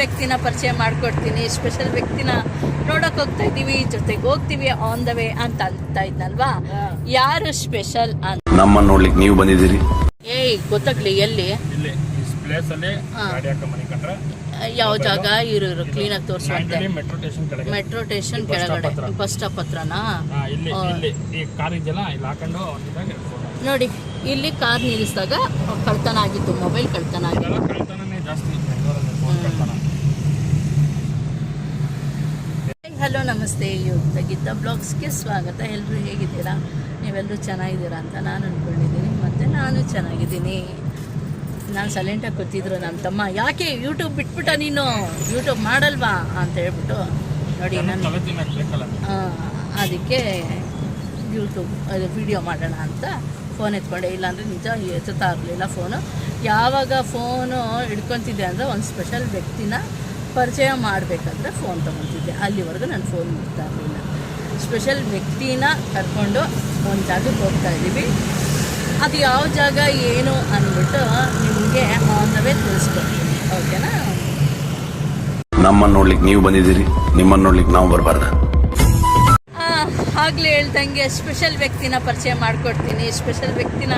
ವ್ಯಕ್ತಿನ ಪರಿಚಯ ಮಾಡ್ಕೊಡ್ತೀನಿ ಸ್ಪೆಷಲ್ ವ್ಯಕ್ತಿನ ನೋಡಕ್ ಹೋಗ್ತಾ ಇದೀವಿ ಜೊತೆಗೆ ಹೋಗ್ತೀವಿ ಆನ್ ದ ವೇ ಅಂತ ಅಂತ ಇದ್ನಲ್ವಾ? ಯಾರು ಸ್ಪೆಷಲ್ ಅಂತ? ನಮ್ಮನ್ನ ನೋಡ್ಲಿಕ್ಕೆ ನೀವು ಬಂದಿದ್ದೀರಿ. ಏಯ್ ಗೊತ್ತಾಗ್ಲಿ ಎಲ್ಲಿ? ಇಲ್ಲಿ ಈ ಪ್ಲೇಸ್ ಅಲ್ಲಿ ಗಾಡಿ ಹಾಕ ಮನೆ ಕಂಡ್ರೆ ಯಾವ ಜಾಗ? ಇರು ಕ್ಲೀನಾಗಿ ತೋರಿಸುವಂತೆ ಮೆಟ್ರೋ ಸ್ಟೇಷನ್ ಕೆಳಗೆ ಮೆಟ್ರೋ ಸ್ಟೇಷನ್ ಬಸ್ ಸ್ಟಾಪ್ ಕೆಳಗಡೆ. ಬಸ್ ಸ್ಟಾಪ್ ಹತ್ರನಾ? ಹಾ, ಇಲ್ಲಿ ಇಲ್ಲಿ. ಈ ಕಾರ್ ಇದೆಯಲ್ಲ ಇಲ್ಲಿ ಹಾಕೊಂಡು ಒಂದಿದಾಗ ಇಟ್ಕೊಂಡು. ನೋಡಿ ಇಲ್ಲಿ ಕಾರ್ ನಿಲ್ಲಿಸಿದಾಗ ಕಳ್ತನ ಆಗಿತ್ತು ಮೊಬೈಲ್ ಕಳ್ತನ ಆಗಿತ್ತು. ಇದೆಲ್ಲ ಕಳ್ತನನೇ ಜಾಸ್ತಿ. ಬೆಂಗಳೂರಲ್ಲಿ ಫೋನ್ ಕಳ್ತನ ಹಲೋ ನಮಸ್ತೆ. ಇವತ್ತು ಗೀತ ಬ್ಲಾಗ್ಸ್ಗೆ ಸ್ವಾಗತ. ಎಲ್ಲರೂ ಹೇಗಿದ್ದೀರಾ? ನೀವೆಲ್ಲರೂ ಚೆನ್ನಾಗಿದ್ದೀರಾ ಅಂತ ನಾನು ಅಂದ್ಕೊಂಡಿದ್ದೀನಿ ಮತ್ತು ನಾನು ಚೆನ್ನಾಗಿದ್ದೀನಿ. ನಾನು ಸೈಲೆಂಟಾಗಿ ಕೂತಿದ್ರು ನನ್ನ ತಮ್ಮ. ಯಾಕೆ ಯೂಟ್ಯೂಬ್ ಬಿಟ್ಬಿಟ್ಟ ನೀನು? ಯೂಟ್ಯೂಬ್ ಮಾಡಲ್ವಾ ಅಂತ ಹೇಳ್ಬಿಟ್ಟು ನೋಡಿ ನಾನು ಅದಕ್ಕೆ ಯೂಟ್ಯೂಬ್ ಅದು ವಿಡಿಯೋ ಮಾಡೋಣ ಅಂತ ಫೋನ್ ಎತ್ಕೊಂಡೆ. ಇಲ್ಲಾಂದರೆ ನಿಜ ಎತ್ತುತ್ತಾ ಇರಲಿಲ್ಲ ಫೋನು ಯಾವಾಗ ಫೋನು ಹಿಡ್ಕೊತಿದ್ದೆ ಅಂದರೆ ಒಂದು ಸ್ಪೆಷಲ್ ವ್ಯಕ್ತಿನ ಪರಿಚಯ ಮಾಡಬೇಕಾದ್ರೆ ಫೋನ್ ತೊಗೊತಿದ್ದೆ ಅಲ್ಲಿವರೆಗೂ ನಾನು ಫೋನ್ ಮುಟ್ತಾ ಇರಲಿಲ್ಲ. ಸ್ಪೆಷಲ್ ವ್ಯಕ್ತಿನ ಕರ್ಕೊಂಡು ಒಂದು ಜಾಗಕ್ಕೆ ಹೋಗ್ತಾ ಇದ್ದೀವಿ. ಅದು ಯಾವ ಜಾಗ, ಏನು ಅಂದ್ಬಿಟ್ಟು ನಿಮಗೆ ಆನ್ ದ ತಿಳಿಸ್ಕೊಡ್ತೀನಿ. ಓಕೆನಾ ನಮ್ಮನ್ನು ನೋಡ್ಲಿಕ್ಕೆ ನೀವು ಬಂದಿದ್ದೀರಿ. ನಿಮ್ಮನ್ನು ನೋಡ್ಲಿಕ್ಕೆ ನಾವು ಬರಬಾರ್ದ. ಆಗ್ಲೇ ಹೇಳ್ದಂಗೆ ಸ್ಪೆಷಲ್ ವ್ಯಕ್ತಿನ ಪರಿಚಯ ಮಾಡ್ಕೊಡ್ತೀನಿ. ಸ್ಪೆಷಲ್ ವ್ಯಕ್ತಿನ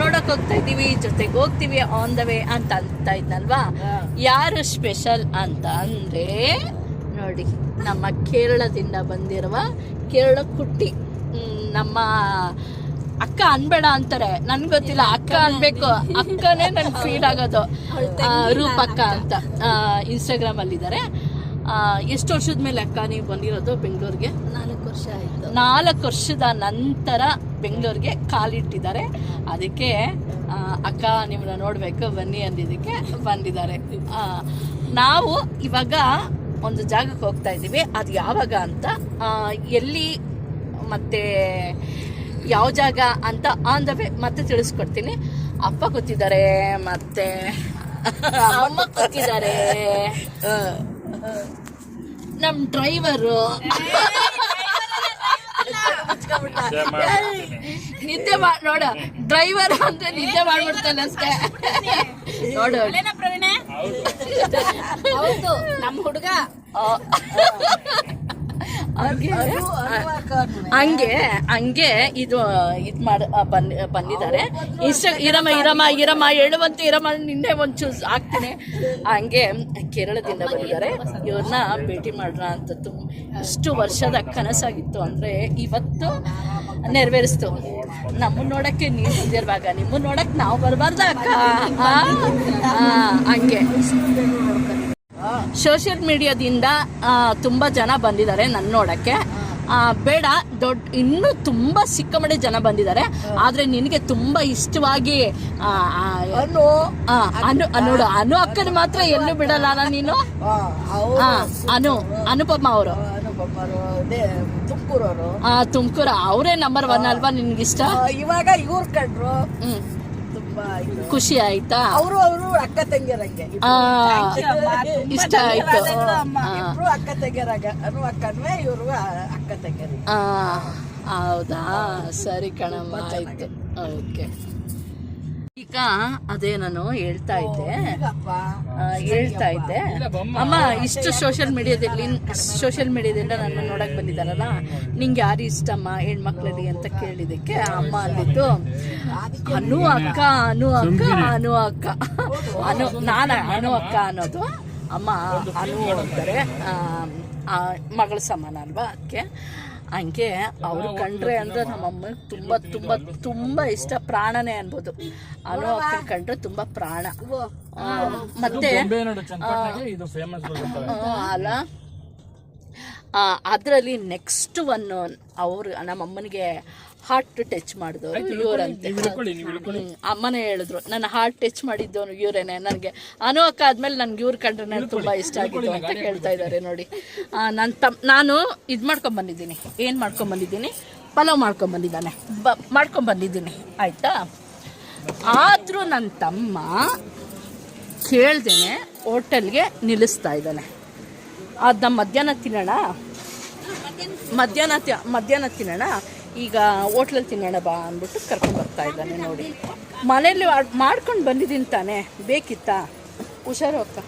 ನೋಡೋಕೆ ಹೋಗ್ತಾ ಇದೀವಿ ಜೊತೆಗೆ ಹೋಗ್ತೀವಿ ಆನ್ ದ ವೇ ಅಂತ ಅಂತ ಇದ್ನಲ್ವಾ? ಯಾರು ಸ್ಪೆಷಲ್ ಅಂತ ಅಂದ್ರೆ ನೋಡಿ ನಮ್ಮ ಕೇರಳದಿಂದ ಬಂದಿರುವ ಕೇರಳ ಕುಟ್ಟಿ ನಮ್ಮ ಅಕ್ಕ ಅನ್ಬೇಡ ಅಂತಾರೆ. ನನ್ಗೆ ಗೊತ್ತಿಲ್ಲ ಅಕ್ಕ ಅನ್ಬೇಕು. ಅಕ್ಕನೇ ನನ್ ಫೀಲ್ ಆಗೋದು. ರೂಪಕ್ಕ ಅಂತ. ಇನ್ಸ್ಟಾಗ್ರಾಮ್ ಅಲ್ಲಿ ಇದ್ದಾರೆ ಎಷ್ಟು ವರ್ಷದ ಮೇಲೆ ಅಕ್ಕ ನೀವು ಬಂದಿರೋದು ಬೆಂಗಳೂರಿಗೆ? ನಾಲ್ಕು ವರ್ಷ ಆಯ್ತು. ನಾಲ್ಕು ವರ್ಷದ ನಂತರ ಬೆಂಗಳೂರಿಗೆ ಕಾಲಿಟ್ಟಿದ್ದಾರೆ ಅದಕ್ಕೆ ಅಕ್ಕ ನಿಮ್ಮನ್ನ ನೋಡಬೇಕು ಬನ್ನಿ ಅಂದಿದ್ದಕ್ಕೆ ಬಂದಿದ್ದಾರೆ. ನಾವು ಇವಾಗ ಒಂದು ಜಾಗಕ್ಕೆ ಹೋಗ್ತಾ ಇದ್ದೀವಿ. ಅದು ಯಾವಾಗ ಅಂತ ಎಲ್ಲಿ ಮತ್ತೆ ಯಾವ ಜಾಗ ಅಂತ ಆನ್ ದ ವೇ ಮತ್ತೆ ತಿಳಿಸ್ಕೊಡ್ತೀನಿ. ಅಪ್ಪ ಕೂತಿದ್ದಾರೆ ಮತ್ತೆ ಅಮ್ಮ ಕೂತಿದ್ದಾರೆ. ನಮ್ ಡ್ರೈವರ್. ನಿದ್ದೆ ನೋಡ ಡ್ರೈವರ್ ಅಂದ್ರೆ ನಿದ್ದೆ ಮಾಡ್ಬಿಡ್ತಾನೆ ಅಷ್ಟೇ. ನೋಡು. ಹೌದು. ನಮ್ಮ ಹುಡುಗ. ಹಂಗೆ? ಹಂಗೆ ಇದು ಇದ್ ಮಾಡ ಬಂದ್ ಬಂದಿದ್ದಾರೆ. ಇಷ್ಟ ಇರಮ್ಮ ಇರಮ್ಮ ಇರಮ್ಮ ಹೇಳುವಂತೆ ಇರಮ್ಮ ನಿನ್ನೆ ಚೂಸ್ ಹಾಕ್ತೀನಿ. ಹಂಗೆ ಕೇರಳದಿಂದ ಬಂದಿದ್ದಾರೆ. ಇವ್ರನ್ನ ಭೇಟಿ ಮಾಡ್ರ ಅಂತ ತುಂಬ ಇಷ್ಟು ವರ್ಷದ ಕನಸಾಗಿತ್ತು ಅಂದ್ರೆ ಇವತ್ತು ನೆರವೇರಿಸ್ತು. ನಮ್ಮನ್ನ ನೋಡಕ್ಕೆ ನೀವು ಬಂದಿರುವಾಗ ನಿಮ್ಮ ನೋಡಕ್ ನಾವು ಬರಬಾರ್ದ ಅಕ್ಕ? ಹಂಗೆ. ಸೋಷಿಯಲ್ ಮೀಡಿಯಾದಿಂದ ತುಂಬ ಜನ ಬಂದಿದ್ದಾರೆ ನನ್ನ ನೋಡೋಕ್ಕೆ. ಬೇಡ ದೊಡ್ಡ ಇನ್ನೂ ತುಂಬ ಸಿಕ್ಕಮಡೆ ಜನ ಬಂದಿದ್ದಾರೆ. ಆದರೆ ನಿನಗೆ ತುಂಬ ಇಷ್ಟವಾಗಿ ಅನು ನೋಡು ಅನು ಅಕ್ಕನ ಮಾತ್ರ ಎಲ್ಲೂ ಬಿಡಲ್ಲ ನೀನು? ಅನು ಅನುಪಮ ಅವರು. ತುಮಕೂರು ಅವರೇ. ನಂಬರ್ ಒನ್ ಅಲ್ವಾ ನಿನ್ಗಿಷ್ಟ? ಇವಾಗ ಇವ್ರು ಕಂಡ್ರು. ತುಂಬಾ ಖುಷಿ ಆಯ್ತಾ? ಅವರು ಅವರು ಅಕ್ಕ ತಂಗಿಯರಂಗೆ. ಆ, ಇಷ್ಟ ಆಯ್ತು. ಇಬ್ರು ಅಕ್ಕ ತಂಗಿಯರಾಗ ಅನು ಅಕ್ಕನ್ವೇ ಇವರು ಅಕ್ಕ ತಂಗಿಯರಿ. ಆ, ಹೌದಾ? ಸರಿ ಕಣಮ್ಮ ಆಯ್ತು. ಓಕೆ. ಈಗ ಅದೇ ನಾನು ಹೇಳ್ತಾ ಇದ್ದೆ. ಹೇಳ್ತಾ ಇದ್ದೆ. ಅಮ್ಮ. ಇಷ್ಟು ಸೋಷಿಯಲ್ ಮೀಡಿಯಾದಲ್ಲಿ ಸೋಷಿಯಲ್ ಮೀಡಿಯಾದಿಂದ ನನ್ನ ನೋಡಕ್ ಬಂದಿದ್ದಾರಲ್ಲ? ನಿಂಗೆ ಯಾರು ಇಷ್ಟಮ್ಮ ಹೆಣ್ಮಕ್ಳಲ್ಲಿ ಅಂತ ಕೇಳಿದಕ್ಕೆ ಅಮ್ಮ ಅಂದಿದ್ದು ಅನು ಅಕ್ಕ ಅನು ಅಕ್ಕ ಅನು ಅಕ್ಕ. ಅನು ನಾನು ಅನು ಅಕ್ಕ ಅನ್ನೋದು ಅಮ್ಮ ಅನು ಅಂತಾರೆ. ಮಗಳ ಸಮಾನ ಅಲ್ವಾ ಅದಕ್ಕೆ ಹಂಗೆ ಅವ್ರು ಕಂಡ್ರೆ ಅಂದ್ರೆ ನಮ್ಮ ಅಮ್ಮಗೆ ತುಂಬ ತುಂಬ ತುಂಬ ಇಷ್ಟ ಪ್ರಾಣನೇ ಅನ್ಬೋದು. ಅನು ಅಕ್ಕನ ಕಂಡ್ರೆ ತುಂಬ ಪ್ರಾಣ. ಮತ್ತೆ ಅಲ್ಲ ಅದರಲ್ಲಿ ನೆಕ್ಸ್ಟ್ ಒನ್ ಅವರು ನಮ್ಮಮ್ಮನಿಗೆ ಹಾರ್ಟ್ ಟಚ್ ಮಾಡಿದವರು ಇವರಂತೆ. ಅಮ್ಮನೇ ಹೇಳಿದ್ರು ನನ್ನ ಹಾರ್ಟ್ ಟಚ್ ಮಾಡಿದ್ದವನು ಇವರೇನೆ ನನಗೆ. ಅನು ಅಕ್ಕ ಆದ್ಮೇಲೆ ನನ್ಗೆ ಇವ್ರ ಕಂಡ್ರೆ ನನಗೆ ತುಂಬ ಇಷ್ಟ ಆಗಿದ್ದು ಅಂತ ಕೇಳ್ತಾ ಇದ್ದಾರೆ ನೋಡಿ. ನನ್ನ ತಮ್ ನಾನು ಇದು ಮಾಡ್ಕೊಂಬಂದಿದ್ದೀನಿ ಏನು ಮಾಡ್ಕೊಂಬಂದಿದ್ದೀನಿ ಪಲಾವ್ ಮಾಡ್ಕೊಂಬಂದಿದ್ದಾನೆ ಬ ಮಾಡ್ಕೊಂಬಂದಿದ್ದೀನಿ ಆಯಿತಾ? ಆದರೂ ನನ್ನ ತಮ್ಮ ಕೇಳ್ದೇನೆ ಹೋಟೆಲ್ಗೆ ನಿಲ್ಲಿಸ್ತಾ ಇದ್ದಾನೆ. ಅದನ್ನ ಮಧ್ಯಾಹ್ನ ತಿನ್ನೋಣ. ಮಧ್ಯಾಹ್ನ ತಿ- ಮಧ್ಯಾಹ್ನ ತಿನ್ನೋಣ. ಈಗ ಹೋಟ್ಲಲ್ಲಿ ತಿನ್ನೋಣ ಬಾ ಅಂದ್ಬಿಟ್ಟು ಕರ್ಕೊಂಡು ಬರ್ತಾ ಇದ್ದಾನೆ ನೋಡಿ. ಮನೇಲಿ ಮಾಡ್ಕೊಂಡು ಬಂದಿದ್ದೀನಿ ತಾನೇ. ಬೇಕಿತ್ತಾ? ಹುಷಾರು ಅಕ್ಕ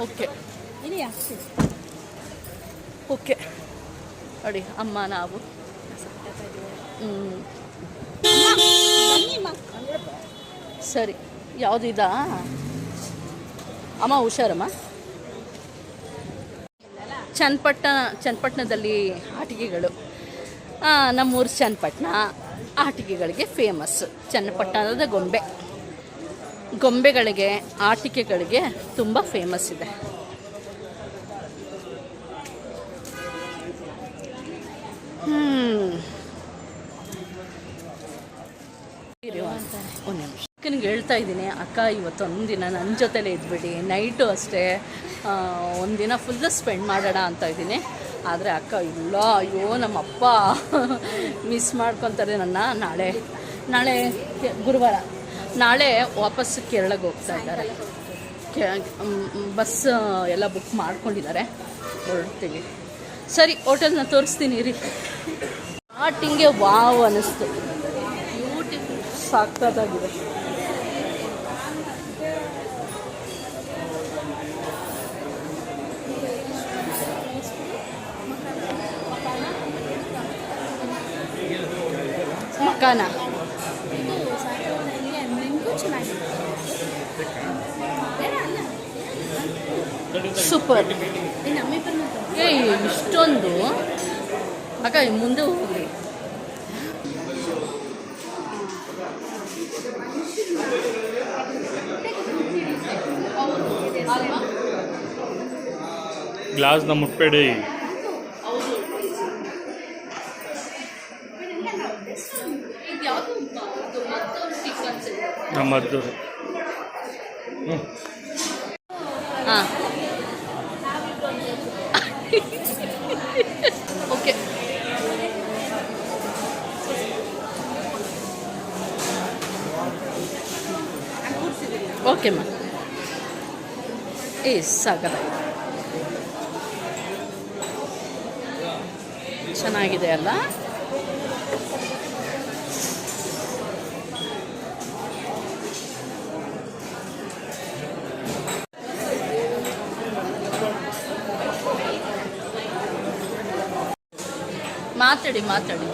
ಓಕೆ. ಓಕೆ. ನೋಡಿ ಅಮ್ಮ ನಾವು. ಹ್ಞೂ ಸರಿ. ಯಾವುದಿದಾ ಅಮ್ಮ ಹುಷಾರಮ್ಮ? ಚನ್ನಪಟ್ಟಣ, ಚನ್ನಪಟ್ಟಣದಲ್ಲಿ ಆಟಿಕೆಗಳು. ನಮ್ಮೂರು ಚನ್ನಪಟ್ಟಣ ಆಟಿಕೆಗಳಿಗೆ ಫೇಮಸ್ ಚನ್ನಪಟ್ಟಣದ ಗೊಂಬೆ. ಗೊಂಬೆಗಳಿಗೆ, ಆಟಿಕೆಗಳಿಗೆ ತುಂಬ ಫೇಮಸ್ ಇದೆ. ಒಂದ್ ನಿಮಿಷ. ಅಕ್ಕನಿಗೆ ಹೇಳ್ತಾ ಇದ್ದೀನಿ, ಅಕ್ಕ ಇವತ್ತೊಂದಿನ ನನ್ನ ಜೊತೆಲೇ ಇದ್ಬಿಡಿ ನೈಟು ಅಷ್ಟೇ. ಒಂದಿನ ಫುಲ್ಲು ಸ್ಪೆಂಡ್ ಮಾಡೋಣ ಅಂತ ಇದ್ದೀನಿ. ಆದರೆ ಅಕ್ಕ, ಇಲ್ಲ, ಅಯ್ಯೋ ನಮ್ಮ ಅಪ್ಪ ಮಿಸ್ ಮಾಡ್ಕೊತಾರೆ ನನ್ನ. ನಾಳೆ ನಾಳೆ ಗುರುವಾರ. ನಾಳೆ ವಾಪಸ್ ಕೇರಳಗೆ ಹೋಗ್ತಾ ಇದ್ದಾರೆ. ಬಸ್ ಎಲ್ಲ ಬುಕ್ ಮಾಡ್ಕೊಂಡಿದ್ದಾರೆ. ಹೊರಡ್ತೀವಿ ಸರಿ ಹೋಟೆಲ್ನ ತೋರಿಸ್ತೀನಿ ರೀ ಸ್ಟಾರ್ಟಿಂಗೆ ವಾವ್ ಅನ್ನಿಸ್ತು ಬ್ಯೂಟಿಫುಲ್ ಸಕ್ಕತ್ತಾಗಿದೆ ಮಕಾನ ಸೂಪರ್ ಏ ಇಷ್ಟೊಂದು? ಅಕ್ಕ ಮುಂದೆ ಹೋಗ್ರಿ. ಗ್ಲಾಸ್ನ ಮುಟ್ಬೇಡಿ. ನಮ್ಮದ್ದು ಹ್ಞೂ ಹಾಂ. ಓಕೆ. ಓಕೆ ಮಾ. ಏ ಸಾಗರ. ಚೆನ್ನಾಗಿದೆ ಅಲ್ಲ? ಮಾತಾಡಿ ಮಾತಾಡಿ.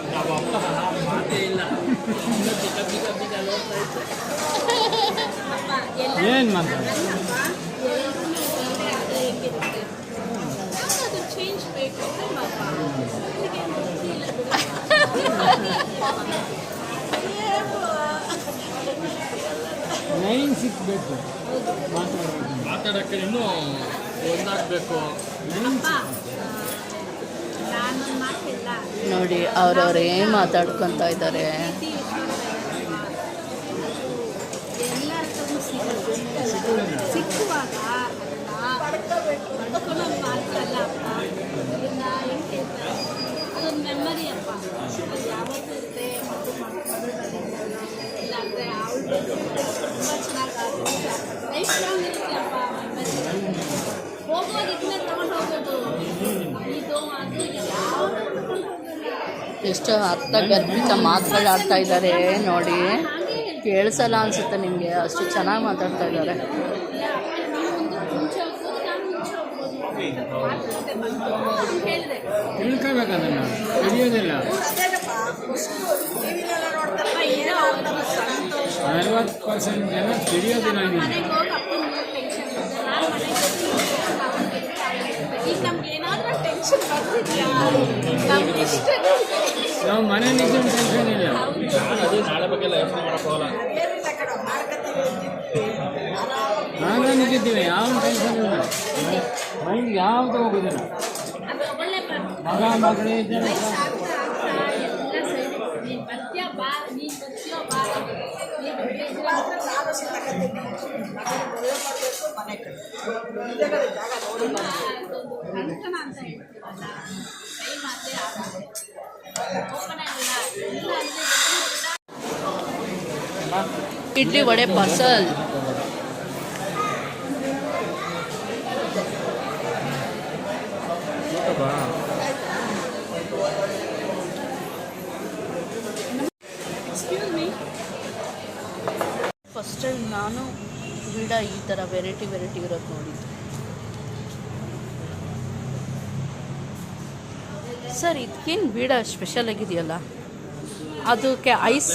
ಏನು ಮಾತಾಡ? ಲೈನ್ ಸಿಕ್ಬೇಕು. ಮಾತಾಡೋಕ್ಕೆ ಇನ್ನೂ ಒಂದಾಗಬೇಕು. ನೋಡಿ ಅವ್ರವ್ರೇ ಮಾತಾಡ್ಕೊತಾ ಇದ್ದಾರೆ ಸಿಕ್ಕುವಾಗ ಪಡ್ಕೊಳ್ಳೋದು ಎಷ್ಟು ಅರ್ಥ ಗರ್ಭಿತ ಮಾತುಗಳಾಡ್ತಾ ಇದ್ದಾರೆ ನೋಡಿ. ಕೇಳಿಸಲ್ಲ ಅನಿಸುತ್ತೆ ನಿಮಗೆ, ಅಷ್ಟು ಚೆನ್ನಾಗಿ ಮಾತಾಡ್ತಾ ಇದ್ದಾರೆ. ಈಗ ನಮ್ಗೆ ಏನಾದ್ರೂ ಟೆನ್ಷನ್ ಬರ್ತಿದ್ಯಾ? ನಮ್ಗೆ ಇಷ್ಟ ನಾವು ಮನೆ ನಿಜ ಟೆನ್ಷನ್ ಇಲ್ಲ ಅದು ನಾಳೆ ಬಗ್ಗೆ ಯೋಚನೆ ಮಾಡೋಕ್ಕೋಗಲ್ಲ ಆಗ ನಿಂತಿದ್ದೀವಿ ಯಾವ ಟೆನ್ಷನ್ ಇಲ್ಲ. ಮೈಂಡ್ ಯಾವುದು ಹೋಗೋದಿಲ್ಲ. ಮಗ, ಮಗಳೇ ಇದ್ದಾರೆ. ಮನೆ ಕಡೆ. ಜಾಗ ನೋಡಿಲ್ಲ idli vada parcel. First time ನಾನು ಬೀಡ ಈ ಥರ ವೆರೈಟಿ ವೆರೈಟಿ ಇರೋದು ನೋಡಿದ್ದು. ಸರ್ ಇದಕ್ಕೇನು ಬೀಡ ಸ್ಪೆಷಲ್ ಆಗಿದೆಯಲ್ಲ? ಅದಕ್ಕೆ ಐಸ್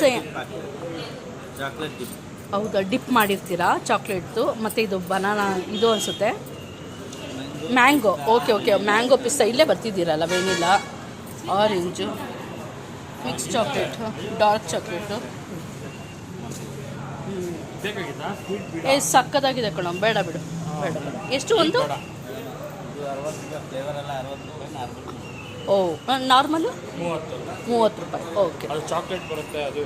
ಹೌದಾ ಡಿಪ್ ಮಾಡಿರ್ತೀರಾ ಚಾಕ್ಲೇಟ್ದು? ಮತ್ತು ಇದು ಬನಾನಾ ಇದು ಅನಿಸುತ್ತೆ? ಮ್ಯಾಂಗೋ ಓಕೆ ಓಕೆ ಮ್ಯಾಂಗೋ ಪಿಸ್ತಾ ಇಲ್ಲೇ ಬರ್ತಿದ್ದೀರಲ್ಲ vanilla orange mix chocolate dark chocolate ಏ ಸಕ್ಕದಾಗಿದೆ ಕಣೋ ಬೇಡ ಬಿಡು ಬೇಡ ಬೇಡ. ಎಷ್ಟು ಒಂದು? ಓ ನಾರ್ಮಲು? ಮೂವತ್ತು ಮೂವತ್ತು ರೂಪಾಯಿ ಓಕೆ. ಅದು ಚಾಕ್ಲೇಟ್ ಬರುತ್ತೆ ಅದು